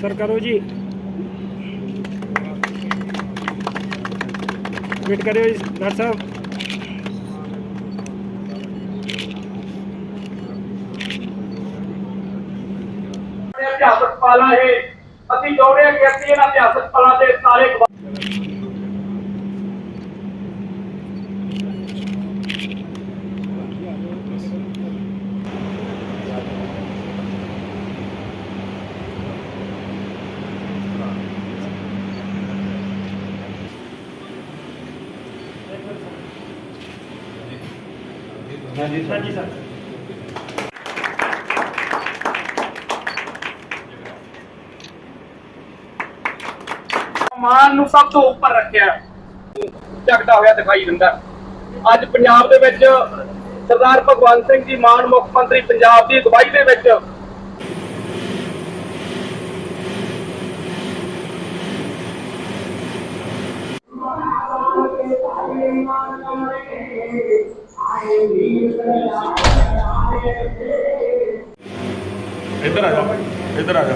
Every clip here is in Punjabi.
ਸਰ ਕਰੋ। ਜੀ। ਵੇਟ ਕਰਿਓ ਜੀ ਡਾਕਟਰ ਸਾਹਿਬ। ਆਪਣੇ ਅਧਿਆਪਕ ਪਾਲਾਂ ਇਹ ਅਸੀਂ ਚਾਹੁੰਦੇ ਹਾਂ ਕਿ ਅਸੀਂ ਇਹਨਾਂ ਅਧਿਆਪਕ ਪਾਲਾਂ ਦੇ ਸਾਰੇ ਗਵਾ- ਹਾਂਜੀ ਸਰ। ਮਾਨ ਨੂੰ ਸਭ ਤੋਂ ਉੱਪਰ ਰੱਖਿਆ। ਝਗੜਾ ਹੋਇਆ ਦਿਖਾਈ ਦਿੰਦਾ। ਅੱਜ ਪੰਜਾਬ ਦੇ ਵਿੱਚ ਸਰਦਾਰ ਭਗਵੰਤ ਸਿੰਘ ਜੀ ਮਾਨ ਮੁੱਖ ਮੰਤਰੀ ਪੰਜਾਬ ਦੀ ਅਗਵਾਈ ਦੇ ਵਿੱਚ ਇੱਧਰ ਆ ਜਾ, ਇੱਧਰ ਆ ਜਾ।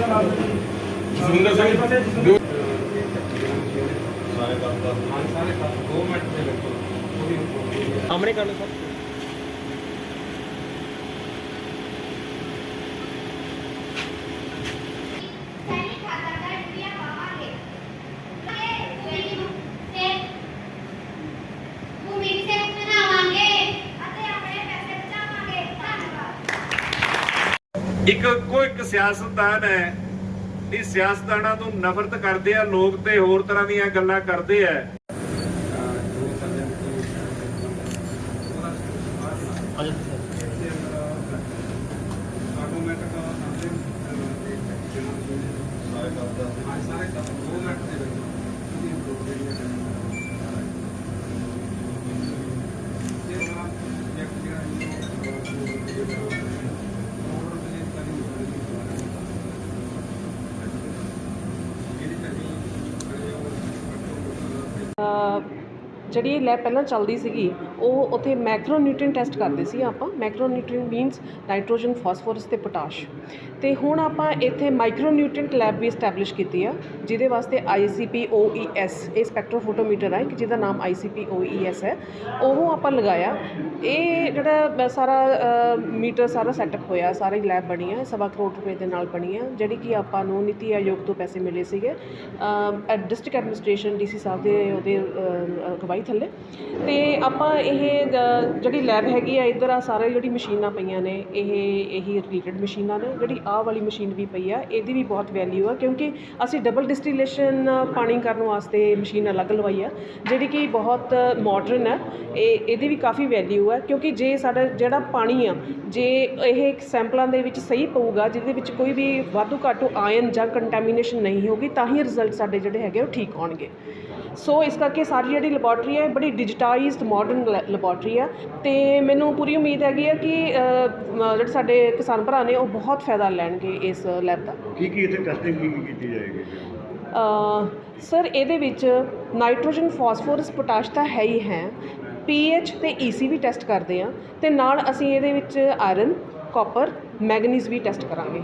ਜਸਵਿੰਦਰ ਸਿੰਘ। ਸਾਹਮਣੇ ਕਰ ਲਓ ਸਰ ਸੈਨਿਕ ਖਾਤਾ ਦਾ ਰੁਪਿਆ ਪਾਵਾਂਗੇ ਇਹ ਸੂਈ ਨੂੰ ਤੇ ਭੂਮੀ ਸੇ ਬਣਾਵਾਂਗੇ ਅਤੇ ਆਪਣੇ ਪੈਸੇ ਬਚਾਵਾਂਗੇ ਧੰਨਵਾਦ ਇੱਕ ਕੋਈ ਇੱਕ ਸਿਆਸਤਦਾਨ ਹੈ ਇਹ ਸਿਆਸਤਦਾਨਾਂ ਤੋਂ ਨਫ਼ਰਤ ਕਰਦੇ ਆ ਲੋਕ ਤੇ ਹੋਰ ਤਰ੍ਹਾਂ ਦੀਆਂ ਗੱਲਾਂ ਕਰਦੇ ਆ। uh, ਜਿਹੜੀ ਇਹ ਲੈਬ ਪਹਿਲਾਂ ਚੱਲਦੀ ਸੀਗੀ, ਉਹ ਉੱਥੇ ਮੈਕਰੋ ਨਿਊਟ੍ਰੀਐਂਟ ਟੈਸਟ ਕਰਦੇ ਸੀ ਆਪਾਂ। Macro nutrient means nitrogen, phosphorus ਤੇ ਪੋਟਾਸ਼। ਤੇ ਹੁਣ ਆਪਾਂ ਇੱਥੇ ਮਾਈਕਰੋ ਨਿਊਟ੍ਰੀਐਂਟ ਲੈਬ ਵੀ ਸਟੈਬਲਿਸ਼ ਕੀਤੀ ਆ, ਜਿਹਦੇ ਵਾਸਤੇ ICP-OES ਇਹ ਸਪੈਕਟ੍ਰੋਫੋਟੋਮੀਟਰ ਹੈ ਕਿ ਜਿਹਦਾ ਨਾਮ ICP-OES ਹੈ ਉਹ ਆਪਾਂ ਲਗਾਇਆ। ਇਹ ਜਿਹੜਾ ਸਾਰਾ ਮੀਟਰ, ਸਾਰਾ ਸੈਟਅਪ ਹੋਇਆ, ਸਾਰੀ ਲੈਬ ਬਣੀ ਹੈ ਸਵਾ ਕਰੋੜ ਰੁਪਏ ਦੇ ਨਾਲ ਬਣੀ ਹੈ ਜਿਹੜੀ ਕਿ ਆਪਾਂ ਨੂੰ ਨੀਤੀ ਆਯੋਗ ਤੋਂ ਪੈਸੇ ਮਿਲੇ ਸੀਗੇ। ਡਿਸਟ੍ਰਿਕਟ ਐਡਮਿਨਿਸਟ੍ਰੇਸ਼ਨ ਡੀਸੀ ਸਾਹਿਬ ਦੇ, ਉਹਦੇ ਅਗਵਾਈ ਅਗਵਾਈ ਥੱਲੇ। ਤੇ ਆਪਾਂ ਇਹ ਜਿਹੜੀ ਲੈਬ ਹੈਗੀ ਆ, ਇੱਧਰ ਆ ਸਾਰੇ ਜਿਹੜੀ ਮਸ਼ੀਨਾਂ ਪਈਆਂ ਨੇ, ਇਹ, ਇਹੀ ਰਿਲੇਟਡ ਮਸ਼ੀਨਾਂ ਨੇ। ਜਿਹੜੀ ਆਹ ਵਾਲੀ ਮਸ਼ੀਨ ਵੀ ਪਈ ਆ, ਇਹਦੀ ਵੀ ਬਹੁਤ ਵੈਲਿਊ ਆ, ਕਿਉਂਕਿ ਅਸੀਂ ਡਬਲ ਡਿਸਟਿਲੇਸ਼ਨ ਪਾਣੀ ਕਰਨ ਵਾਸਤੇ ਮਸ਼ੀਨ ਅਲੱਗ ਲਵਾਈ ਆ, ਜਿਹੜੀ ਕਿ ਬਹੁਤ ਮਾਡਰਨ ਹੈ ਇਹ, ਇਹਦੀ ਵੀ ਕਾਫੀ ਵੈਲਿਊ ਆ, ਕਿਉਂਕਿ ਜੇ ਸਾਡਾ ਜਿਹੜਾ ਪਾਣੀ ਆ, ਜੇ ਇਹ ਸੈਂਪਲਾਂ ਦੇ ਵਿੱਚ ਸਹੀ ਪਊਗਾ, ਜਿਹਦੇ ਵਿੱਚ ਕੋਈ ਵੀ ਵਾਧੂ ਘਾਟੂ ਆਇਨ ਜਾਂ ਕੰਟੈਮੀਨੇਸ਼ਨ ਨਹੀਂ ਹੋਗੀ ਤਾਂ ਹੀ ਰਿਜ਼ਲਟ ਸਾਡੇ ਜਿਹੜੇ ਹੈਗੇ ਉਹ ਠੀਕ ਆਉਣਗੇ ਸੋ ਇਸ ਕਰਕੇ ਸਾਰੀ ਜਿਹੜੀ ਲੈਬੋਰਟਰੀ ਹੈ ਇਹ ਬੜੀ ਡਿਜੀਟਾਈਜ਼ਡ ਮਾਡਰਨ ਲੈਬੋਰਟਰੀ ਹੈ ਤੇ ਮੈਨੂੰ ਪੂਰੀ ਉਮੀਦ ਹੈਗੀ ਹੈ ਕਿ ਜਿਹੜੇ ਸਾਡੇ ਕਿਸਾਨ ਭਰਾ ਨੇ ਉਹ ਬਹੁਤ ਫਾਇਦਾ ਲੈਣਗੇ ਇਸ ਲੈਬ ਦਾ। ਕੀ ਕੀ ਇੱਥੇ ਟੈਸਟਿੰਗ ਕੀ ਕੀ ਕੀਤੀ ਜਾਏਗੀ? ਅ, ਸਰ ਇਹਦੇ ਵਿੱਚ ਨਾਈਟ੍ਰੋਜਨ ਫਾਸਫੋਰਸ ਪੋਟਾਸ਼ ਤਾਂ ਹੈ ਹੀ ਹੈ। ਪੀਐਚ ਤੇ ਈਸੀ ਵੀ ਟੈਸਟ ਕਰਦੇ ਆ ਤੇ ਨਾਲ ਅਸੀਂ ਇਹਦੇ ਵਿੱਚ ਆਇਰਨ ਕਾਪਰ ਮੈਗਨੀਜ਼ ਵੀ ਟੈਸਟ ਕਰਾਂਗੇ।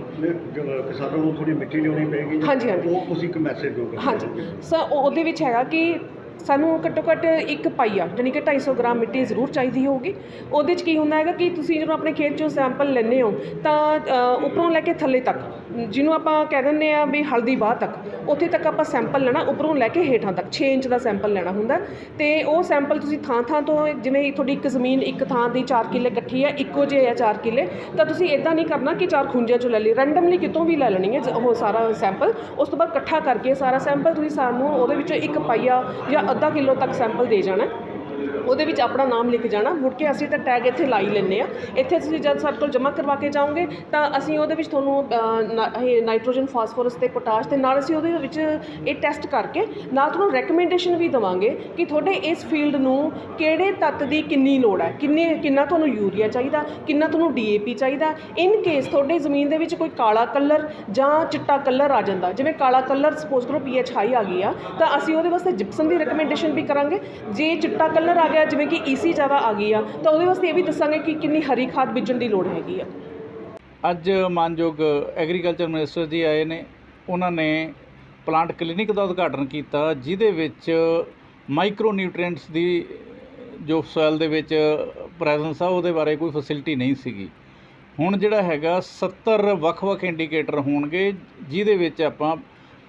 ਕਿਸਾਨਾਂ ਨੂੰ ਥੋੜੀ ਮਿੱਟੀ ਲਿਆਉਣੀ ਪਏਗੀ। ਹਾਂਜੀ, ਹਾਂਜੀ। ਉਹ ਤੁਸੀਂ ਇੱਕ ਮੈਸੇਜ ਦਿਓਗੇ ਹਾਂਜੀ। ਸਰ ਉਹਦੇ ਵਿੱਚ ਹੈਗਾ ਕਿ ਸਾਨੂੰ ਘੱਟੋ ਘੱਟ ਇੱਕ ਪਾਈਆ, ਜਾਣੀ ਕਿ 250 ਗ੍ਰਾਮ ਮਿੱਟੀ ਜ਼ਰੂਰ ਚਾਹੀਦੀ ਹੋਊਗੀ। ਉਹਦੇ 'ਚ ਕੀ ਹੁੰਦਾ ਹੈਗਾ ਕਿ ਤੁਸੀਂ ਜਦੋਂ ਆਪਣੇ ਖੇਤ 'ਚੋਂ ਸੈਂਪਲ ਲੈਂਦੇ ਹੋ, ਤਾਂ ਉੱਪਰੋਂ ਲੈ ਕੇ ਥੱਲੇ ਤੱਕ, ਜਿਹਨੂੰ ਆਪਾਂ ਕਹਿ ਦਿੰਦੇ ਆ ਵੀ ਹਲਦੀ ਬਾਹ ਤੱਕ, ਉੱਥੇ ਤੱਕ ਆਪਾਂ ਸੈਂਪਲ ਲੈਣਾ, ਉੱਪਰੋਂ ਲੈ ਕੇ ਹੇਠਾਂ ਤੱਕ 6 ਇੰਚ ਦਾ ਸੈਂਪਲ ਲੈਣਾ ਹੁੰਦਾ। ਤੇ ਉਹ ਸੈਂਪਲ ਤੁਸੀਂ ਥਾਂ ਥਾਂ ਤੋਂ, ਜਿਵੇਂ ਤੁਹਾਡੀ ਇੱਕ ਜ਼ਮੀਨ ਇੱਕ ਥਾਂ ਦੀ 4 ਕਿੱਲੇ ਇਕੱਠੀ ਹੈ, ਇੱਕੋ ਜਿਹੇ ਆ 4 ਕਿੱਲੇ, ਤਾਂ ਤੁਸੀਂ ਇਦਾਂ ਨਹੀਂ ਕਰਨਾ ਕਿ ਚਾਰ ਖੁੰਝਿਆਂ ਚੋਂ ਲੈ ਲਈ। ਰੈਂਡਮਲੀ ਕਿਤੋਂ ਵੀ ਲੈ ਲੈਣੀ ਹੈ, ਉਹ ਸਾਰਾ ਸੈਂਪਲ, ਉਸ ਤੋਂ ਬਾਅਦ ਇਕੱਠਾ ਕਰਕੇ ਸਾਰਾ ਸੈਂਪਲ ਤੁਸੀਂ ਸਾਨੂੰ ਉਹਦੇ ਵਿੱਚੋਂ ਇੱਕ ਪਾਈਆ ਜਾਂ ਅੱਧਾ ਕਿਲੋ ਤੱਕ ਸੈਂਪਲ ਦੇ ਜਾਣਾ ਉਹਦੇ ਵਿੱਚ ਆਪਣਾ ਨਾਮ ਲਿਖ ਜਾਣਾ। ਮੁੜ ਕੇ ਅਸੀਂ ਤਾਂ ਟੈਗ ਇੱਥੇ ਲਾਈ ਲੈਂਦੇ ਆ ਇੱਥੇ ਤੁਸੀਂ ਜਦ ਸਾਡੇ ਕੋਲ ਜਮ੍ਹਾਂ ਕਰਵਾ ਕੇ ਜਾਓਗੇ, ਤਾਂ ਅਸੀਂ ਉਹਦੇ ਵਿੱਚ ਤੁਹਾਨੂੰ ਨਾਈਟ੍ਰੋਜਨ ਫਾਸਫੋਰਸ ਤੇ ਪੋਟਾਸ਼ ਤੇ ਨਾਲ ਅਸੀਂ ਉਹਦੇ ਵਿੱਚ ਇਹ ਟੈਸਟ ਕਰਕੇ ਨਾਲ ਤੁਹਾਨੂੰ ਰეკਮੈਂਡੇਸ਼ਨ ਵੀ ਦਵਾਂਗੇ ਕਿ ਤੁਹਾਡੇ ਇਸ ਫੀਲਡ ਨੂੰ ਕਿਹੜੇ ਤੱਤ ਦੀ ਕਿੰਨੀ ਲੋੜ ਹੈ। ਕਿੰਨੇ, ਕਿੰਨਾ ਤੁਹਾਨੂੰ ਯੂਰੀਆ ਚਾਹੀਦਾ, ਕਿੰਨਾ ਤੁਹਾਨੂੰ ਡੀਏਪੀ ਚਾਹੀਦਾ। ਇਨ ਕੇਸ ਤੁਹਾਡੇ ਜ਼ਮੀਨ ਦੇ ਵਿੱਚ ਕੋਈ ਕਾਲਾ ਕਲਰ ਜਾਂ ਚਿੱਟਾ ਕਲਰ ਆ ਜਾਂਦਾ, ਜਿਵੇਂ ਕਾਲਾ ਕਲਰ ਸਪੋਜ਼ ਕਰੋ ਪੀਐਚ ਹਾਈ ਆ ਗਈ ਆ, ਤਾਂ ਅਸੀਂ ਉਹਦੇ ਵਾਸਤੇ ਜਿਪਸਮ ਦੀ ਰეკਮੈਂਡੇਸ਼ਨ ਵੀ ਕਰਾਂਗੇ। ਜੇ ਚਿੱਟਾ ਕਲਰ ਆ ਗਿਆ ਜਿਵੇਂ ਕਿ ਈਸੀ ਜ਼ਿਆਦਾ ਆ ਗਈ ਆ, ਤਾਂ ਉਹਦੇ ਵਾਸਤੇ ਇਹ ਵੀ ਦੱਸਾਂਗੇ ਕਿ ਕਿੰਨੀ ਹਰੀ ਖਾਦ ਬੀਜਣ ਦੀ ਲੋੜ ਹੈਗੀ ਆ। ਅੱਜ ਮਾਨਯੋਗ ਐਗਰੀਕਲਚਰ ਮਿਨਿਸਟਰ ਜੀ ਆਏ ਨੇ। ਉਹਨਾਂ ਨੇ ਪਲਾਂਟ ਕਲੀਨਿਕ ਦਾ ਉਦਘਾਟਨ ਕੀਤਾ, ਜਿਹਦੇ ਵਿੱਚ ਮਾਈਕਰੋ ਨਿਊਟ੍ਰੀਐਂਟਸ ਦੀ ਜੋ ਸੋਇਲ ਦੇ ਵਿੱਚ ਪ੍ਰੈਜ਼ੈਂਸ ਆ, ਉਹਦੇ ਬਾਰੇ ਕੋਈ ਫੈਸਿਲਿਟੀ ਨਹੀਂ ਸੀਗੀ। ਹੁਣ ਜਿਹੜਾ ਹੈਗਾ 70 ਵੱਖ-ਵੱਖ ਇੰਡੀਕੇਟਰ ਹੋਣਗੇ, ਜਿਹਦੇ ਵਿੱਚ ਆਪਾਂ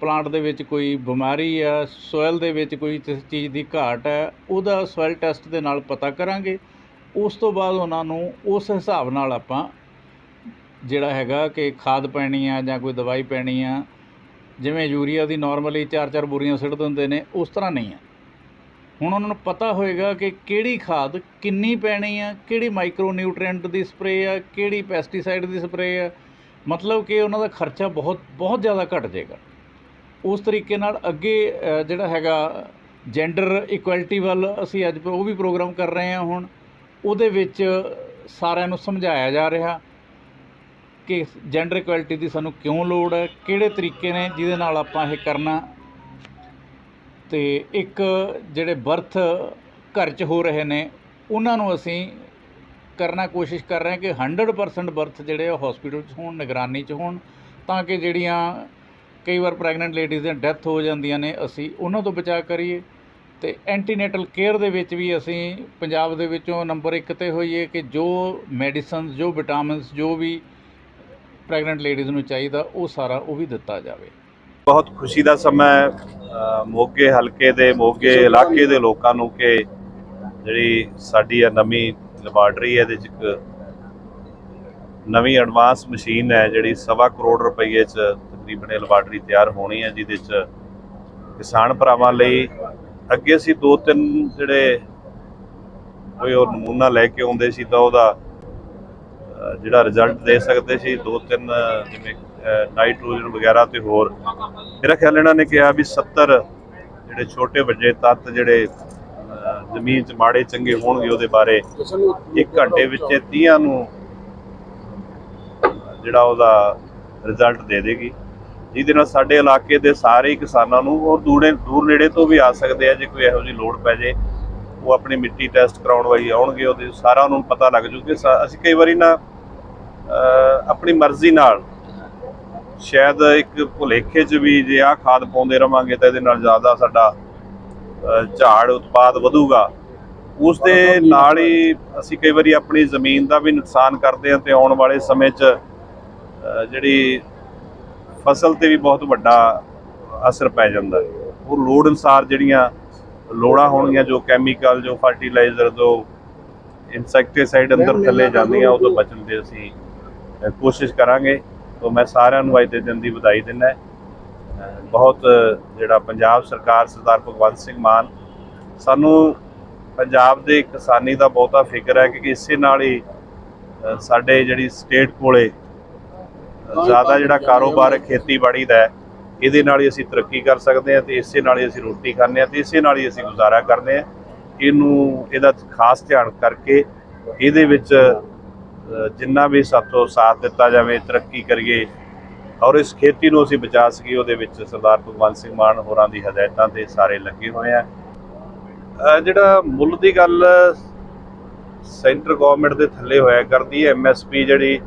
ਪਲਾਂਟ ਦੇ ਵਿੱਚ ਕੋਈ ਬਿਮਾਰੀ ਆ ਸੋਇਲ ਦੇ ਵਿੱਚ ਕੋਈ ਕਿਸ ਚੀਜ਼ ਦੀ ਘਾਟ ਹੈ ਉਹਦਾ ਸੋਇਲ ਟੈਸਟ ਦੇ ਨਾਲ ਪਤਾ ਕਰਾਂਗੇ। ਉਸ ਤੋਂ ਬਾਅਦ ਉਹਨਾਂ ਨੂੰ ਉਸ ਹਿਸਾਬ ਨਾਲ ਆਪਾਂ ਜਿਹੜਾ ਹੈਗਾ ਕਿ ਖਾਦ ਪੈਣੀ ਆ ਜਾਂ ਕੋਈ ਦਵਾਈ ਪੈਣੀ ਆ, ਜਿਵੇਂ ਯੂਰੀਆ ਦੀ ਨਾਰਮਲੀ ਚਾਰ ਚਾਰ ਬੋਰੀਆਂ ਸਿੱਟ ਦਿੰਦੇ ਨੇ, ਉਸ ਤਰ੍ਹਾਂ ਨਹੀਂ ਆ। ਹੁਣ ਉਹਨਾਂ ਨੂੰ ਪਤਾ ਹੋਏਗਾ ਕਿ ਕਿਹੜੀ ਖਾਦ ਕਿੰਨੀ ਪੈਣੀ ਆ, ਕਿਹੜੀ ਮਾਈਕਰੋ ਨਿਊਟ੍ਰੀਐਂਟ ਦੀ ਸਪਰੇਅ ਆ, ਕਿਹੜੀ ਪੈਸਟੀਸਾਈਡ ਦੀ ਸਪਰੇਅ ਆ। ਮਤਲਬ ਕਿ ਉਹਨਾਂ ਦਾ ਖਰਚਾ ਬਹੁਤ ਬਹੁਤ ਜ਼ਿਆਦਾ ਘਟ ਜਾਏਗਾ। ਉਸ ਤਰੀਕੇ ਨਾਲ ਅੱਗੇ ਜਿਹੜਾ ਹੈਗਾ ਜੈਂਡਰ ਇਕੁਐਲਿਟੀ ਵੱਲ ਅਸੀਂ ਅੱਜ ਉਹ ਵੀ ਪ੍ਰੋਗਰਾਮ ਕਰ ਰਹੇ ਹਾਂ ਹੁਣ। ਉਹਦੇ ਵਿੱਚ ਸਾਰਿਆਂ ਨੂੰ ਸਮਝਾਇਆ ਜਾ ਰਿਹਾ ਕਿ ਜੈਂਡਰ ਇਕੁਐਲਿਟੀ ਦੀ ਸਾਨੂੰ ਕਿਉਂ ਲੋੜ ਹੈ, ਕਿਹੜੇ ਤਰੀਕੇ ਨੇ ਜਿਹਦੇ ਨਾਲ ਆਪਾਂ ਇਹ ਕਰਨਾ। ਤੇ ਇੱਕ ਜਿਹੜੇ ਬਰਥ ਘਰ 'ਚ ਹੋ ਰਹੇ ਨੇ, ਉਹਨਾਂ ਨੂੰ ਅਸੀਂ ਕਰਨਾ ਕੋਸ਼ਿਸ਼ ਕਰ ਰਹੇ ਹਾਂ ਕਿ 100% ਬਰਥ ਜਿਹੜੇ ਉਹ ਹਸਪੀਟਲ 'ਚ ਹੋਣ, ਨਿਗਰਾਨੀ 'ਚ ਹੋਣ, ਤਾਂ ਕਿ ਜਿਹੜੀਆਂ ਕਈ ਵਾਰ ਪ੍ਰੈਗਨੈਂਟ ਲੇਡੀਜ਼ ਦੀਆਂ ਡੈਥ ਹੋ ਜਾਂਦੀਆਂ ਨੇ, ਅਸੀਂ ਉਹਨਾਂ ਤੋਂ ਬਚਾਅ ਕਰੀਏ। ਤੇ ਐਂਟੀਨੇਟਲ ਕੇਅਰ ਦੇ ਵਿੱਚ ਵੀ ਅਸੀਂ ਪੰਜਾਬ ਦੇ ਵਿੱਚੋਂ ਨੰਬਰ 1 ਤੇ ਹੋਈਏ ਕਿ ਜੋ ਮੈਡੀਸਨਸ ਜੋ ਵਿਟਾਮਿਨਸ ਜੋ ਵੀ ਪ੍ਰੈਗਨੈਂਟ ਲੇਡੀਜ਼ ਨੂੰ ਚਾਹੀਦਾ, ਉਹ ਸਾਰਾ ਉਹ ਵੀ ਦਿੱਤਾ ਜਾਵੇ। ਬਹੁਤ ਖੁਸ਼ੀ ਦਾ ਸਮਾਂ ਹੈ ਮੋਗੇ ਹਲਕੇ ਦੇ, ਮੋਗੇ ਇਲਾਕੇ ਦੇ ਲੋਕਾਂ ਨੂੰ ਕਿ ਜਿਹੜੀ ਸਾਡੀ ਇਹ ਨਵੀਂ ਲੈਬਾਰਟਰੀ ਹੈ, ਇਹਦੇ ਚ ਇੱਕ ਨਵੀਂ ਐਡਵਾਂਸ ਮਸ਼ੀਨ ਹੈ, ਜਿਹੜੀ ਸਵਾ ਕਰੋੜ ਰੁਪਏ ਚ ਤਕਰੀਬਨ ਇਹ ਲੈਬਾਰਟਰੀ ਤਿਆਰ ਹੋਣੀ ਹੈ, ਜਿਹਦੇ ਚ ਕਿਸਾਨ ਭਰਾਵਾਂ ਲਈ ਅੱਗੇ ਅਸੀਂ ਦੋ ਤਿੰਨ ਜਿਹੜੇ ਕੋਈ ਉਹ ਨਮੂਨਾ ਲੈ ਕੇ ਆਉਂਦੇ ਸੀ ਤਾਂ ਉਹਦਾ ਜਿਹੜਾ ਰਿਜ਼ਲਟ ਦੇ ਸਕਦੇ ਸੀ, ਦੋ ਤਿੰਨ, ਜਿਵੇਂ ਨਾਈਟ੍ਰੋਜਨ ਵਗੈਰਾ ਤੇ ਹੋਰ। ਮੇਰਾ ਖਿਆਲ ਇਹਨਾਂ ਨੇ ਕਿਹਾ ਵੀ 70 ਜਿਹੜੇ ਛੋਟੇ ਵੱਡੇ ਤੱਤ ਜਿਹੜੇ ਜ਼ਮੀਨ 'ਚ ਮਾੜੇ ਚੰਗੇ ਹੋਣਗੇ, ਉਹਦੇ ਬਾਰੇ ਇੱਕ ਘੰਟੇ ਵਿੱਚ ਇਹ 30 ਨੂੰ ਜਿਹੜਾ ਉਹਦਾ ਰਿਜ਼ਲਟ ਦੇ ਦੇਗੀ। ਜਿਹਦੇ ਨਾਲ ਸਾਡੇ ਇਲਾਕੇ ਦੇ ਸਾਰੇ ਕਿਸਾਨਾਂ ਨੂੰ ਔਰ ਦੂਰੇ ਦੂਰ ਨੇੜੇ ਤੋਂ ਵੀ ਆ ਸਕਦੇ ਆ ਜੇ ਕੋਈ ਇਹੋ ਜਿਹੀ ਲੋੜ ਪੈ ਜੇ ਉਹ ਆਪਣੀ ਮਿੱਟੀ ਟੈਸਟ ਕਰਾਉਣ ਵਾਲੀ ਆਉਣਗੇ ਉਹਦੇ ਸਾਰਾ ਉਹਨਾਂ ਨੂੰ ਪਤਾ ਲੱਗ ਜੂ ਕਿ ਅਸੀਂ ਕਈ ਵਾਰੀ ਨਾ ਆਪਣੀ ਮਰਜ਼ੀ ਨਾਲ ਸ਼ਾਇਦ ਇੱਕ ਭੁਲੇਖੇ 'ਚ ਵੀ ਜੇ ਆਹ ਖਾਦ ਪਾਉਂਦੇ ਰਵਾਂਗੇ ਤਾਂ ਇਹਦੇ ਨਾਲ ਜ਼ਿਆਦਾ ਸਾਡਾ ਝਾੜ ਉਤਪਾਦ ਵਧੂਗਾ। ਉਸ ਦੇ ਨਾਲ ਹੀ ਅਸੀਂ ਕਈ ਵਾਰੀ ਆਪਣੀ ਜ਼ਮੀਨ ਦਾ ਵੀ ਨੁਕਸਾਨ ਕਰਦੇ ਹਾਂ ਤੇ ਆਉਣ ਵਾਲੇ ਸਮੇਂ 'ਚ ਜਿਹੜੀ ਫਸਲ ਤੇ ਵੀ ਬਹੁਤ ਵੱਡਾ ਅਸਰ ਪੈ ਜਾਂਦਾ ਹੈ। ਉਹ ਲੋੜ ਅਨੁਸਾਰ ਜਿਹੜੀਆਂ ਲੋੜਾਂ ਹੋਣਗੀਆਂ ਜੋ ਕੈਮੀਕਲ ਜੋ ਫਰਟੀਲਾਈਜ਼ਰ ਜੋ ਇਨਸੈਕਟੀਸਾਈਡ ਅੰਦਰ ਥੱਲੇ ਜਾਂਦੀਆਂ ਉਹ ਤੋਂ ਬਚਣ ਦੀ ਅਸੀਂ ਕੋਸ਼ਿਸ਼ ਕਰਾਂਗੇ। ਤੋਂ ਮੈਂ ਸਾਰਿਆਂ ਨੂੰ ਅੱਜ ਦੇ ਦਿਨ ਦੀ ਵਧਾਈ ਦਿੰਦਾ ਬਹੁਤ ਜਿਹੜਾ ਪੰਜਾਬ ਸਰਕਾਰ ਸਰਦਾਰ ਭਗਵੰਤ ਸਿੰਘ ਮਾਨ ਸਾਨੂੰ ਪੰਜਾਬ ਦੇ ਕਿਸਾਨੀ ਦਾ ਬਹੁਤਾ ਫਿਕਰ ਹੈ ਕਿ ਇਸੇ ਨਾਲ ਹੀ ਸਾਡੇ ਜਿਹੜੀ ਸਟੇਟ ਕੋਲੇ ਜ਼ਿਆਦਾ ਜਿਹੜਾ ਕਾਰੋਬਾਰ ਖੇਤੀਬਾੜੀ ਦਾ ਹੈ, ਇਹਦੇ ਨਾਲ ਹੀ ਅਸੀਂ ਤਰੱਕੀ ਕਰ ਸਕਦੇ ਹਾਂ ਤੇ ਇਸੇ ਨਾਲ ਹੀ ਅਸੀਂ ਰੋਟੀ ਖਾਂਦੇ ਹਾਂ ਤੇ ਇਸੇ ਨਾਲ ਹੀ ਅਸੀਂ ਗੁਜ਼ਾਰਾ ਕਰਦੇ ਹਾਂ। ਇਹਨੂੰ, ਇਹਦਾ ਖਾਸ ਧਿਆਨ ਕਰਕੇ ਇਹਦੇ ਵਿੱਚ ਜਿੰਨਾ ਵੀ ਸਾਥੋਂ ਸਾਥ ਦਿੱਤਾ ਜਾਵੇ, ਤਰੱਕੀ ਕਰੀਏ ਔਰ ਇਸ ਖੇਤੀ ਨੂੰ ਅਸੀਂ ਬਚਾ ਸਕੀਏ, ਉਹਦੇ ਵਿੱਚ ਸਰਦਾਰ ਭਗਵੰਤ ਸਿੰਘ ਮਾਨ ਹੋਰਾਂ ਦੀ ਹਦਾਇਤਾਂ ਤੇ ਸਾਰੇ ਲੱਗੇ ਹੋਏ ਆ। ਜਿਹੜਾ ਮੁੱਲ ਦੀ ਗੱਲ, ਸੈਂਟਰ ਗਵਰਨਮੈਂਟ ਦੇ ਥੱਲੇ ਹੋਇਆ ਕਰਦੀ ਹੈ ਐਮਐਸਪੀ ਜਿਹੜੀ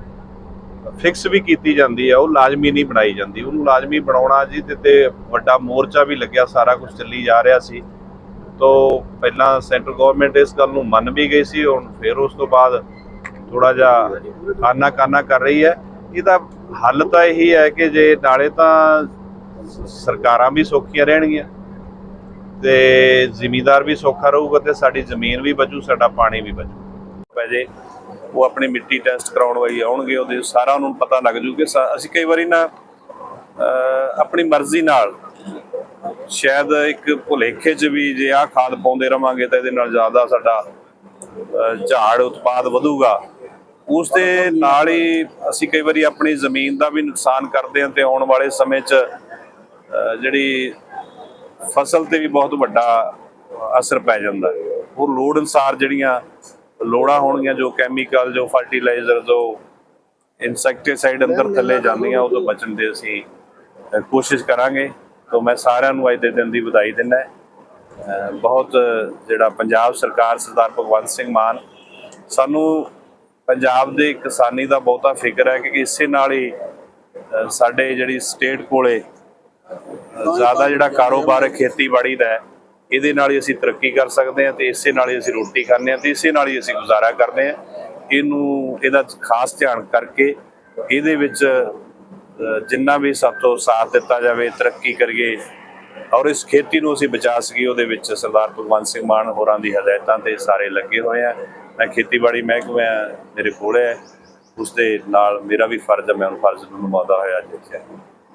ਫਿਕਸ ਵੀ ਕੀਤੀ ਜਾਂਦੀ ਹੈ ਉਹ ਲਾਜ਼ਮੀ ਨਹੀਂ ਬਣਾਈ ਜਾਂਦੀ। ਉਹਨੂੰ ਲਾਜ਼ਮੀ ਬਣਾਉਣਾ ਜੀ, ਤੇ ਵੱਡਾ ਮੋਰਚਾ ਵੀ ਲੱਗਿਆ, ਸਾਰਾ ਕੁਝ ਚੱਲੀ ਜਾ ਰਿਹਾ ਸੀ। ਤੋਂ ਪਹਿਲਾਂ ਸੈਂਟਰ ਗਵਰਨਮੈਂਟ ਇਸ ਗੱਲ ਨੂੰ ਮੰਨ ਵੀ ਗਈ ਸੀ, ਹੁਣ ਫਿਰ ਉਸ ਤੋਂ ਬਾਅਦ ਥੋੜਾ ਜਿਹਾ ਆਨਾ ਕਾਨਾ ਕਰ ਰਹੀ ਹੈ। ਇਹਦਾ ਹੱਲ ਤਾਂ ਇਹੀ ਹੈ ਕਿ ਜੇ ਨਾਲੇ ਤਾਂ ਸਰਕਾਰਾਂ ਵੀ ਸੌਖੀਆਂ ਰਹਿਣਗੀਆਂ, ਤੇ ਜ਼ਿਮੀਦਾਰ ਵੀ ਸੌਖਾ ਰਹੂਗਾ ਤੇ ਸਾਡੀ ਜ਼ਮੀਨ ਵੀ ਬਚੂ, ਸਾਡਾ ਪਾਣੀ ਵੀ ਬਚੂ। ਪੈ ਜੇ ਉਹ ਆਪਣੀ ਮਿੱਟੀ ਟੈਸਟ ਕਰਾਉਣ ਵਾਲੀ ਆਉਣਗੇ, ਉਹਦੇ ਸਾਰਾ ਉਹਨਾਂ ਨੂੰ ਪਤਾ ਲੱਗ ਜੂ ਕਿ ਅਸੀਂ ਕਈ ਵਾਰੀ ਨਾ ਆਪਣੀ ਮਰਜ਼ੀ ਨਾਲ ਸ਼ਾਇਦ ਇੱਕ ਭੁਲੇਖੇ 'ਚ ਵੀ ਜੇ ਆਹ ਖਾਦ ਪਾਉਂਦੇ ਰਵਾਂਗੇ ਤਾਂ ਇਹਦੇ ਨਾਲ ਜ਼ਿਆਦਾ ਸਾਡਾ ਝਾੜ ਉਤਪਾਦ ਵਧੂਗਾ। ਉਸ ਦੇ ਨਾਲ ਹੀ ਅਸੀਂ ਕਈ ਵਾਰੀ ਆਪਣੀ ਜ਼ਮੀਨ ਦਾ ਵੀ ਨੁਕਸਾਨ ਕਰਦੇ ਹਾਂ ਤੇ ਆਉਣ ਵਾਲੇ ਸਮੇਂ 'ਚ ਜਿਹੜੀ ਫਸਲ ਤੇ ਵੀ ਬਹੁਤ ਵੱਡਾ ਅਸਰ ਪੈ ਜਾਂਦਾ। ਹੈ ਉਹ ਲੋੜ ਅਨਸਾਰ ਜਿਹੜੀਆਂ ਲੋੜਾਂ ਹੋਣਗੀਆਂ ਜੋ ਕੈਮੀਕਲ ਜੋ ਫਰਟੀਲਾਈਜ਼ਰ ਜੋ ਇਨਸੈਕਟੀਸਾਈਡ ਅੰਦਰ ਥੱਲੇ ਜਾਂਦੀਆਂ ਉਹ ਤੋਂ ਬਚਣ ਦੇ ਅਸੀਂ ਕੋਸ਼ਿਸ਼ ਕਰਾਂਗੇ। ਤੋਂ ਮੈਂ ਸਾਰਿਆਂ ਨੂੰ ਅੱਜ ਦੇ ਦਿਨ ਦੀ ਵਧਾਈ ਦਿੰਦਾ ਬਹੁਤ ਜਿਹੜਾ ਪੰਜਾਬ ਸਰਕਾਰ ਸਰਦਾਰ ਭਗਵੰਤ ਸਿੰਘ ਮਾਨ ਸਾਨੂੰ ਪੰਜਾਬ ਦੇ ਕਿਸਾਨੀ ਦਾ ਬਹੁਤਾ ਫਿਕਰ ਹੈ ਕਿ ਇਸੇ ਨਾਲ ਹੀ ਸਾਡੇ ਜਿਹੜੀ ਸਟੇਟ ਕੋਲੇ ਜ਼ਿਆਦਾ ਜਿਹੜਾ ਕਾਰੋਬਾਰ ਖੇਤੀਬਾੜੀ ਦਾ ਹੈ, ਇਹਦੇ ਨਾਲ ਹੀ ਅਸੀਂ ਤਰੱਕੀ ਕਰ ਸਕਦੇ ਹਾਂ ਤੇ ਇਸੇ ਨਾਲ ਹੀ ਅਸੀਂ ਰੋਟੀ ਖਾਂਦੇ ਹਾਂ ਤੇ ਇਸੇ ਨਾਲ ਹੀ ਅਸੀਂ ਗੁਜ਼ਾਰਾ ਕਰਦੇ ਹਾਂ। ਇਹਨੂੰ, ਇਹਦਾ ਖਾਸ ਧਿਆਨ ਕਰਕੇ ਇਹਦੇ ਵਿੱਚ ਜਿੰਨਾ ਵੀ ਸਭ ਤੋਂ ਸਾਥ ਦਿੱਤਾ ਜਾਵੇ, ਤਰੱਕੀ ਕਰੀਏ ਔਰ ਇਸ ਖੇਤੀ ਨੂੰ ਅਸੀਂ ਬਚਾ ਸਕੀਏ, ਉਹਦੇ ਵਿੱਚ ਸਰਦਾਰ ਭਗਵੰਤ ਸਿੰਘ ਮਾਨ ਹੋਰਾਂ ਦੀ ਹਦਾਇਤਾਂ ਤੇ ਸਾਰੇ ਲੱਗੇ ਹੋਏ ਆ। ਮੈਂ ਖੇਤੀਬਾੜੀ ਮਹਿਕਮਾ ਮੇਰੇ ਕੋਲ ਹੈ ਉਸ ਦੇ ਨਾਲ ਮੇਰਾ ਵੀ ਫਰਜ਼ ਹੈ ਮੈਂ ਉਹ ਫਰਜ਼ ਨੂੰ ਨਿਭਾਉਂਦਾ ਹੋਇਆ ਅੱਜ ਇੱਥੇ।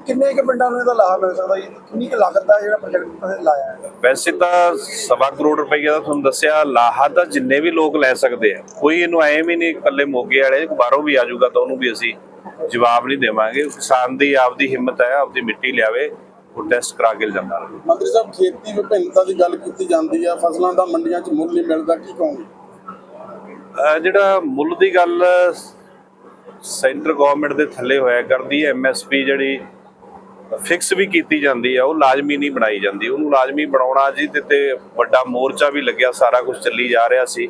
ਕਿੰਨੇ ਕੁ ਪਿੰਡਾਂ ਨੂੰ ਇਹਦਾ ਲਾਭ ਮਿਲ ਸਕਦਾ ਜੀ? ਕਿੰਨੀ ਕੁ ਲਾਗਤ ਦਾ ਜਿਹੜਾ ਪ੍ਰੋਜੈਕਟ ਤੁਸੀਂ ਲਾਇਆ ਹੈ? ਵੈਸੇ ਤਾਂ ਸਵਾ ਕਰੋੜ ਰੁਪਈਆ ਦਾ ਤੁਹਾਨੂੰ ਦੱਸਿਆ ਲਾਹਾ ਤਾਂ ਜਿੰਨੇ ਵੀ ਲੋਕ ਲੈ ਸਕਦੇ ਆ ਕੋਈ ਇਹਨੂੰ ਐਂ ਵੀ ਨਹੀਂ ਇਕੱਲੇ ਮੋਗੇ ਵਾਲੇ ਬਾਹਰੋਂ ਵੀ ਆ ਜਾਊਗਾ ਤਾਂ ਉਹਨੂੰ ਵੀ ਅਸੀਂ ਜਵਾਬ ਨਹੀਂ ਦੇਵਾਂਗੇ। ਕਿਸਾਨ ਦੀ ਆਪਦੀ ਹਿੰਮਤ ਹੈ ਆਪਦੀ ਮਿੱਟੀ ਲਿਆਵੇ ਉਹ ਟੈਸਟ ਕਰਾ ਕੇ ਜਾਂਦਾ ਰਹੇ। ਮੰਤਰੀ ਸਾਹਿਬ ਖੇਤੀ ਵਿਭਿੰਨਤਾ ਦੀ ਗੱਲ ਕੀਤੀ ਜਾਂਦੀ ਆ ਫਸਲਾਂ ਦਾ ਮੰਡੀਆਂ 'ਚ ਮੁੱਲ ਨਹੀਂ ਮਿਲਦਾ ਕੀ ਕਹੋਗੇ? ਜਿਹੜਾ ਮੁੱਲ ਦੀ ਗੱਲ ਸੈਂਟਰ ਗਵਰਨਮੈਂਟ ਦੇ ਥੱਲੇ ਹੋਇਆ ਕਰਦੀ ਹੈ ਐਮਐਸਪੀ ਜਿਹੜੀ ਫਿਕਸ ਵੀ ਕੀਤੀ ਜਾਂਦੀ ਹੈ ਉਹ ਲਾਜ਼ਮੀ ਨਹੀਂ ਬਣਾਈ ਜਾਂਦੀ। ਉਹਨੂੰ ਲਾਜ਼ਮੀ ਬਣਾਉਣਾ ਜੀ ਤੇ ਤੇ ਵੱਡਾ ਮੋਰਚਾ ਵੀ ਲੱਗਿਆ, ਸਾਰਾ ਕੁਝ ਚੱਲੀ ਜਾ ਰਿਹਾ ਸੀ।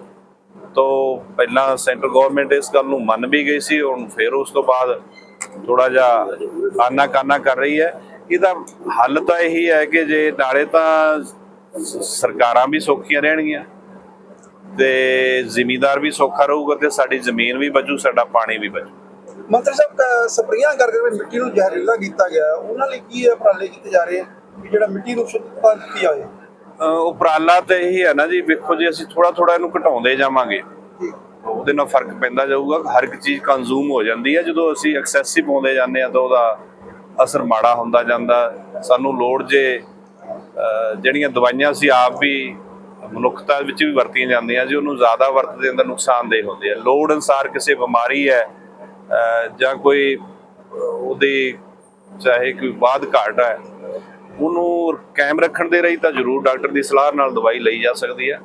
ਤੋਂ ਪਹਿਲਾਂ ਸੈਂਟਰ ਗਵਰਨਮੈਂਟ ਇਸ ਗੱਲ ਨੂੰ ਮੰਨ ਵੀ ਗਈ ਸੀ, ਹੁਣ ਫਿਰ ਉਸ ਤੋਂ ਬਾਅਦ ਥੋੜਾ ਜਿਹਾ ਆਨਾ ਕਾਨਾ ਕਰ ਰਹੀ ਹੈ। ਇਹਦਾ ਹੱਲ ਤਾਂ ਇਹੀ ਹੈ ਕਿ ਜੇ ਨਾਲੇ ਤਾਂ ਸਰਕਾਰਾਂ ਵੀ ਸੌਖੀਆਂ ਰਹਿਣਗੀਆਂ ਤੇ ਜ਼ਿਮੀਦਾਰ ਵੀ ਸੌਖਾ ਰਹੂਗਾ ਤੇ ਸਾਡੀ ਜ਼ਮੀਨ ਵੀ ਬਚੂ ਸਾਡਾ ਪਾਣੀ ਵੀ ਬਚੂ ਮੰਤਰੀ ਸਾਹਿਬ ਸਪਰੇਆਂ ਕਰਕੇ ਮਿੱਟੀ ਨੂੰ ਜ਼ਹਿਰੀਲਾ ਕੀਤਾ ਗਿਆ ਉਹਨਾਂ ਲਈ ਕੀ ਉਪਰਾਲੇ ਕੀਤੇ ਜਾ ਰਹੇ ਕਿ ਜਿਹੜਾ ਮਿੱਟੀ ਨੂੰ ਸ਼ੁੱਧਤਾ ਜਾਵੇ? ਅਹ ਉਪਰਾਲਾ ਤੇ ਇਹੀ ਹੈ ਨਾ ਜੀ ਵੇਖੋ ਜੇ ਅਸੀਂ ਥੋੜਾ ਥੋੜਾ ਇਹਨੂੰ ਘਟਾਉਂਦੇ ਜਾਵਾਂਗੇ। ਉਹਦੇ ਨਾਲ ਫ਼ਰਕ ਪੈਂਦਾ ਜਾਊਗਾ। ਹਰ ਇੱਕ ਚੀਜ਼ ਕੰਜ਼ੂਮ ਹੋ ਜਾਂਦੀ ਹੈ। ਜਦੋਂ ਅਸੀਂ ਐਕਸੈਸਿਵ ਪਾਉਂਦੇ ਜਾਂਦੇ ਆ ਤਾਂ ਉਹਦਾ ਅਸਰ ਮਾੜਾ ਹੁੰਦਾ ਜਾਂਦਾ। ਸਾਨੂੰ ਲੋੜ ਜੇ ਜਿਹੜੀਆਂ ਦਵਾਈਆਂ ਅਸੀਂ ਆਪ ਵੀ ਮਨੁੱਖਤਾ ਵਿੱਚ ਵੀ ਵਰਤੀਆਂ ਜਾਂਦੀਆਂ ਜੀ ਉਹਨੂੰ ਜ਼ਿਆਦਾ ਵਰਤਦੇ ਅੰਦਰ ਨੁਕਸਾਨਦੇਹ ਹੁੰਦੇ ਆ। ਲੋੜ ਅਨਸਾਰ ਕਿਸੇ ਬਿਮਾਰੀ ਹੈ ਜਾਂ ਕੋਈ ਉਹਦੀ ਚਾਹੇ ਕੋਈ ਬਾਦ ਘਾਟ ਹੈ ਉਹਨੂੰ ਕਾਇਮ ਰੱਖਣ ਦੇ ਲਈ ਤਾਂ ਜ਼ਰੂਰ ਡਾਕਟਰ ਦੀ ਸਲਾਹ ਨਾਲ ਦਵਾਈ ਲਈ ਜਾ ਸਕਦੀ ਹੈ।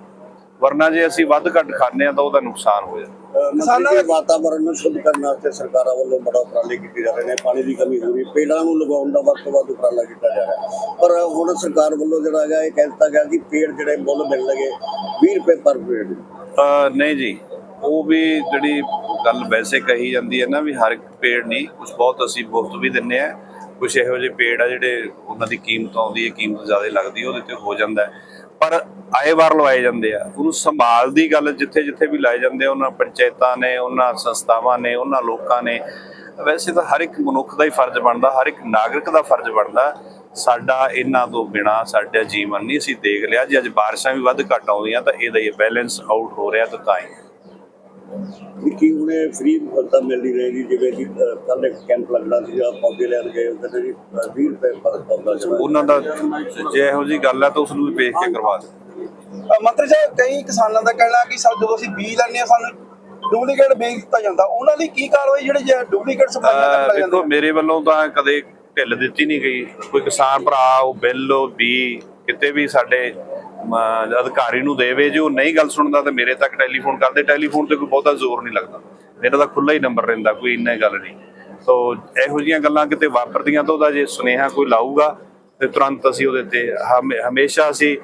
ਵਰਨਾ ਜੇ ਅਸੀਂ ਵੱਧ ਘੱਟ ਖਾਂਦੇ ਆ ਤਾਂ ਉਹਦਾ ਨੁਕਸਾਨ ਹੋ ਜਾਂਦਾ। ਕਿਸਾਨਾਂ ਦੇ ਵਾਤਾਵਰਣ ਨੂੰ ਸ਼ੁੱਧ ਕਰਨ ਵਾਸਤੇ ਸਰਕਾਰਾਂ ਵੱਲੋਂ ਬੜਾ ਉਪਰਾਲੇ ਕੀਤੇ ਜਾ ਰਹੇ ਨੇ ਪਾਣੀ ਦੀ ਕਮੀ ਹੋ ਰਹੀ ਪੇੜਾਂ ਨੂੰ ਲਗਾਉਣ ਦਾ ਵੱਧ ਤੋਂ ਵੱਧ ਉਪਰਾਲਾ ਕੀਤਾ ਜਾ ਰਿਹਾ। ਹੈ। ਪਰ ਹੁਣ ਸਰਕਾਰ ਵੱਲੋਂ ਜਿਹੜਾ ਹੈਗਾ ਇਹ ਕਹਿ ਦਿੱਤਾ ਗਿਆ ਕਿ ਪੇੜ ਜਿਹੜੇ ਮੁੱਲ ਮਿਲਣਗੇ 20 ਰੁਪਏ ਪਰ ਪੇੜ। ਨਹੀਂ ਜੀ ਉਹ ਵੀ ਜਿਹੜੀ ਗੱਲ ਵੈਸੇ ਕਹੀ ਜਾਂਦੀ ਹੈ ਨਾ ਵੀ ਹਰ ਇੱਕ ਪੇੜ ਨਹੀਂ ਕੁਝ ਬਹੁਤ ਅਸੀਂ ਮੁਫਤ ਵੀ ਦਿੰਨੇ ਆ ਕੁਝ ਇਹੋ ਜਿਹੇ ਪੇੜ ਆ ਜਿਹੜੇ ਉਹਨਾਂ ਦੀ ਕੀਮਤ ਆਉਂਦੀ ਹੈ, ਕੀਮਤ ਜ਼ਿਆਦਾ ਲੱਗਦੀ ਹੈ ਉਹਦੇ ਤੇ ਹੋ ਜਾਂਦਾ ਪਰ ਆਏ ਵਾਰ ਲਵਾਏ ਜਾਂਦੇ ਆ। ਉਹਨੂੰ ਸੰਭਾਲ ਦੀ ਗੱਲ ਜਿੱਥੇ ਜਿੱਥੇ ਵੀ ਲਾਏ ਜਾਂਦੇ ਉਹਨਾਂ ਪੰਚਾਇਤਾਂ ਨੇ, ਉਹਨਾਂ ਸੰਸਥਾਵਾਂ ਨੇ, ਉਹਨਾਂ ਲੋਕਾਂ ਨੇ, ਵੈਸੇ ਤਾਂ ਹਰ ਇੱਕ ਮਨੁੱਖ ਦਾ ਹੀ ਫਰਜ਼ ਬਣਦਾ, ਹਰ ਇੱਕ ਨਾਗਰਿਕ ਦਾ ਫਰਜ਼ ਬਣਦਾ। ਸਾਡਾ ਇਹਨਾਂ ਤੋਂ ਬਿਨਾ ਸਾਡਾ ਜੀਵਨ ਨਹੀਂ ਅਸੀਂ ਦੇਖ ਲਿਆ। ਜੇ ਅੱਜ ਬਾਰਿਸ਼ਾਂ ਵੀ ਵੱਧ ਘੱਟ ਆਉਂਦੀਆਂ ਤਾਂ ਇਹਦਾ ਹੀ ਬੈਲੈਂਸ ਆਊਟ ਹੋ ਰਿਹਾ ਤਾਂ ਤਾਂ ਹੀ। ਕੀ ਉਹਨੇ ਫ੍ਰੀ ਫਸਲ ਮਿਲ ਰਹੀ ਰਹੇਗੀ? ਜਿਵੇਂ ਕਿ ਕੱਲ ਇੱਕ ਕੈਂਪ ਲੱਗਣਾ ਸੀ ਜਾਂ ਪੌਦੇ ਲੈਣ ਗਏ ਉਹਦੇ ਲਈ 20 ਰੁਪਏ ਪਰ ਪੌਦਾ ਉਹਨਾਂ ਦਾ ਜੇ ਇਹੋ ਜੀ ਗੱਲ ਹੈ ਤਾਂ ਉਸ ਨੂੰ ਵੀ ਵੇਖ ਕੇ ਕਰਵਾ ਦੇ ਮੰਤਰੀ ਸਾਹਿਬ ਕਈ ਕਿਸਾਨਾਂ ਦਾ ਕਹਿਣਾ ਕਿ ਸਾ ਜਦੋਂ ਅਸੀਂ ਬੀਜ ਲੈਂਦੇ ਆ ਸਾਨੂੰ ਡੁਪਲੀਕੇਟ ਬੀਜ ਦਿੱਤਾ ਜਾਂਦਾ। ਉਹਨਾਂ ਲਈ ਕੀ ਕਾਰਵਾਈ ਜਿਹੜੇ ਡੁਪਲੀਕੇਟ ਸਪਲਾਈਆਂ ਅਹ ਕਰਨ ਲੱਗ ਦੇਖੋ ਮੇਰੇ ਵੱਲੋਂ ਤਾਂ ਕਦੇ ਢਿੱਲ ਦਿੱਤੀ ਨਹੀਂ ਗਈ। ਕੋਈ ਕਿਸਾਨ ਭਰਾ ਉਹ ਬਿੱਲ ਉਹ ਵੀ ਕਿਤੇ ਵੀ ਸਾਡੇ ਅਧਿਕਾਰੀ ਨੂੰ ਦੇਵੇ, ਜੇ ਉਹ ਨਹੀਂ ਗੱਲ ਸੁਣਦਾ ਤਾਂ ਮੇਰੇ ਤੱਕ ਟੈਲੀਫੋਨ ਕਰਦੇ ਟੈਲੀਫੋਨ ਤੇ ਕੋਈ ਬਹੁਤਾ ਜ਼ੋਰ ਨਹੀਂ ਲੱਗਦਾ। ਮੇਰਾ ਤਾਂ ਖੁੱਲਾ ਹੀ ਨੰਬਰ ਰਹਿੰਦਾ, ਕੋਈ ਇੰਨਾ ਗੱਲ ਨਹੀਂ। ਸੋ ਇਹੋ ਜੀਆਂ ਗੱਲਾਂ ਕਿਤੇ ਵਾਪਰਦੀਆਂ ਤਾਂ ਉਹਦਾ ਜੇ ਸੁਨੇਹਾ ਕੋਈ ਲਾਊਗਾ, ਤੇ ਤੁਰੰਤ ਅਸੀਂ ਉਹਦੇ ਤੇ ਹਮੇ- ਹਮੇਸ਼ਾ ਅਸੀਂ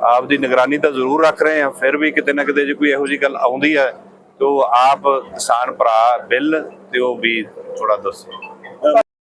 ਆਪ ਦੀ ਨਿਗਰਾਨੀ ਤਾਂ ਜ਼ਰੂਰ ਰੱਖ ਰਹੇ ਹਾਂ। ਫਿਰ ਵੀ ਕਿਤੇ ਨਾ ਕਿਤੇ ਜੇ ਕੋਈ ਇਹੋ ਜੀ ਗੱਲ ਆਉਂਦੀ ਹੈ, ਤੇ ਉਹ ਆਪ ਕਿਸਾਨ ਭਰਾ ਬਿੱਲ ਤੇ ਉਹ ਵੀ ਥੋੜਾ ਦੱਸੋ।